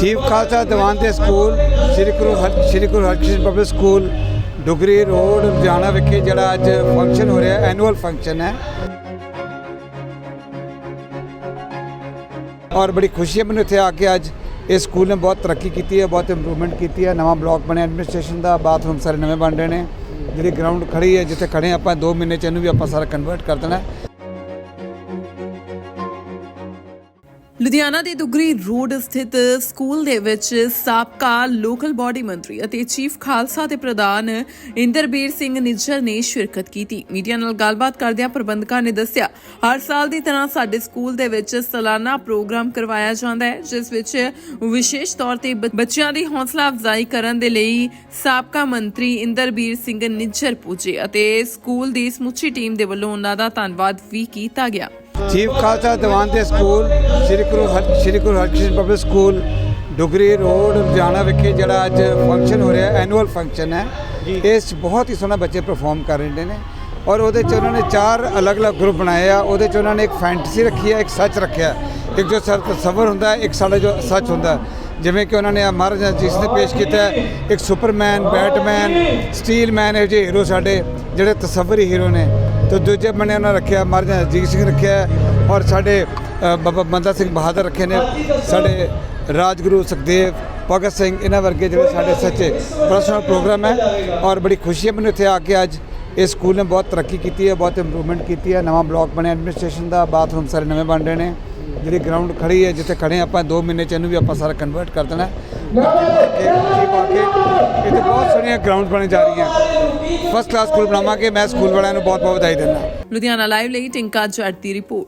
Chief Khalsa Diwan ਦੇ school, Sri Guru Har Sri Guru Harkrishan public school, Dugri road, Ludhiana ਵਿਖੇ ਜਿਹੜਾ ਅੱਜ function ਹੋ ਰਿਹਾ ਐਨੂਅਲ ਫੰਕਸ਼ਨ ਹੈ। ਔਰ ਬੜੀ ਖੁਸ਼ੀ ਹੈ ਮੈਨੂੰ ਇੱਥੇ ਆ ਕੇ ਅੱਜ ਇਸ ਸਕੂਲ ਨੇ ਬਹੁਤ ਤਰੱਕੀ ਕੀਤੀ ਹੈ, ਬਹੁਤ ਇੰਪਰੂਵਮੈਂਟ ਕੀਤੀ ਹੈ, ਨਵਾਂ ਬਲਾਕ ਬਣਿਆ ਐਡਮਿਨਿਸਟ੍ਰੇਸ਼ਨ ਦਾ ਬਾਥਰੂਮ ਸਾਰੇ ਨਵੇਂ ਬਣ ਰਹੇ ਨੇ। ਜਿਹੜੀ ਗਰਾਊਂਡ ਖੜੀ ਹੈ, ਜਿੱਥੇ ਖੜੇ ਆਪਾਂ 2 ਮਹੀਨੇ ਚ ਇਹਨੂੰ ਵੀ ਆਪਾਂ ਸਾਰਾ ਕਨਵਰਟ ਕਰ ਦੇਣਾ ਲੁਧਿਆਣਾ ਦੇ ਦੁਗਰੀ ਰੋਡ ਸਥਿਤ ਸਕੂਲ ਦੇ ਵਿੱਚ ਸਾਬਕਾ ਲੋਕਲ ਬਾਡੀ ਮੰਤਰੀ ਅਤੇ ਚੀਫ ਖਾਲਸਾ ਦੇ ਪ੍ਰਧਾਨ ਇੰਦਰਬੀਰ ਸਿੰਘ ਨਿੱਜਰ ਨੇ ਸ਼ਿਰਕਤ ਕੀਤੀ। ਮੀਡੀਆ ਨਾਲ ਗੱਲਬਾਤ ਕਰਦਿਆਂ ਪ੍ਰਬੰਧਕਾਂ ਨੇ ਦੱਸਿਆ, ਹਰ ਸਾਲ ਦੀ ਤਰ੍ਹਾਂ ਸਾਡੇ ਸਕੂਲ ਦੇ ਵਿੱਚ ਸਾਲਾਨਾ ਪ੍ਰੋਗਰਾਮ ਕਰਵਾਇਆ ਜਾਂਦਾ ਹੈ, ਜਿਸ ਵਿੱਚ ਵਿਸ਼ੇਸ਼ ਤੌਰ ਤੇ ਬੱਚਿਆਂ ਦੀ ਹੌਸਲਾ ਅਫਜ਼ਾਈ ਕਰਨ ਦੇ ਲਈ ਸਾਬਕਾ ਮੰਤਰੀ ਇੰਦਰਬੀਰ ਸਿੰਘ ਨਿੱਜਰ ਪੁੱਜੇ ਅਤੇ ਸਕੂਲ ਦੀ ਸਮੁੱਚੀ ਟੀਮ ਦੇ ਵੱਲੋਂ ਉਹਨਾਂ ਦਾ ਧੰਨਵਾਦ ਵੀ ਕੀਤਾ ਗਿਆ। ਚੀਫ ਖਾਲਸਾ ਦੀਵਾਨ ਦੇ school Sri Guru Har Sri Guru Harkrishan public school Dugri road Ludhiana ਵਿਖੇ ਜਿਹੜਾ ਅੱਜ ਫੰਕਸ਼ਨ ਹੋ ਰਿਹਾ ਐਨੂਅਲ ਫੰਕਸ਼ਨ ਹੈ ਇਸ ਬਹੁਤ ਹੀ ਸੋਹਣਾ ਬੱਚੇ ਪਰਫਾਰਮ ਕਰ ਰਹੇ ਨੇ ਔਰ ਉਹਦੇ ਚ ਉਹਨਾਂ ਨੇ ਚਾਰ ਅਲੱਗ-ਅਲੱਗ ਗਰੁੱਪ ਬਣਾਏ ਆ ਉਹਦੇ ਚ ਉਹਨਾਂ ਨੇ ਇੱਕ ਫੈਂਟਸੀ ਰੱਖੀ ਹੈ ਇੱਕ ਸੱਚ ਰੱਖਿਆ। ਇੱਕ ਜੋ ਸਰ ਤਸਵਰ ਹੁੰਦਾ ਇੱਕ ਸਾਡਾ ਜੋ ਸੱਚ ਹੁੰਦਾ। ਜਿਵੇਂ ਕਿ ਉਹਨਾਂ ਨੇ ਆ ਮਹਾਰਾਜਾ ਜਿਸ ਨੇ ਪੇਸ਼ ਕੀਤਾ ਇੱਕ ਸੁਪਰਮੈਨ ਬੈਟਮੈਨ ਸਟੀਲਮੈਨ ਇਹ ਜਿਹੇ ਹੀਰੋ ਸਾਡੇ ਜਿਹੜੇ ਤਸਵਰੀ ਹੀਰੋ ਨੇ ਤੇ ਦੂਜੇ ਬੰਨੇ ਉਹਨਾਂ ਰੱਖਿਆ, ਮਹਾਰਾਜਾ ਅਜੀਤ ਸਿੰਘ ਰੱਖਿਆ ਔਰ ਸਾਡੇ ਬਾਬਾ ਬੰਦਾ ਸਿੰਘ ਬਹਾਦਰ ਰੱਖੇ ਨੇ, ਸਾਡੇ ਰਾਜਗੁਰੂ ਸੁਖਦੇਵ, ਭਗਤ ਸਿੰਘ, ਇਹਨਾਂ ਵਰਗੇ ਜਿਹੜੇ ਸਾਡੇ ਸੱਚੇ ਪਰਸਨਲ ਪ੍ਰੋਗਰਾਮ ਹੈ ਔਰ ਬੜੀ ਖੁਸ਼ੀ ਹੈ ਮੈਨੂੰ ਇੱਥੇ ਆ ਕੇ ਅੱਜ ਇਸ ਸਕੂਲ ਨੇ ਬਹੁਤ ਤਰੱਕੀ ਕੀਤੀ ਹੈ, ਬਹੁਤ ਇੰਪਰੂਵਮੈਂਟ ਕੀਤੀ ਹੈ, ਨਵਾਂ ਬਲਾਕ ਬਣਿਆ ਐਡਮਿਨਿਸਟ੍ਰੇਸ਼ਨ ਦਾ ਬਾਥਰੂਮ ਸਾਰੇ ਨਵੇਂ ਬਣ ਰਹੇ ਨੇ, ਜਿਹੜੀ ਗਰਾਊਂਡ ਖੜੀ ਹੈ, ਜਿੱਥੇ ਖੜੇ ਆਪਾਂ 2 ਮਹੀਨੇ ਚ ਇਹਨੂੰ ਵੀ ਆਪਾਂ ਸਾਰਾ ਕਨਵਰਟ ਕਰ ਦੇਣਾ ਹੈ। ਪਾ ਕੇ ਇੱਥੇ ਬਹੁਤ ਸੋਹਣੀਆਂ ਗਰਾਊਂਡ ਬਣ ਜਾ ਰਹੀਆਂ ਫਸਟ ਕਲਾਸ ਸਕੂਲ ਬਣਾਵਾਂਗੇ, ਮੈਂ ਸਕੂਲ ਵਾਲਿਆਂ ਨੂੰ ਬਹੁਤ ਬਹੁਤ ਵਧਾਈ ਦਿੰਦਾ ਲੁਧਿਆਣਾ ਲਾਈਵ ਲਈ ਟਿੰਕਾ ਜੱਟ ਦੀ ਰਿਪੋਰਟ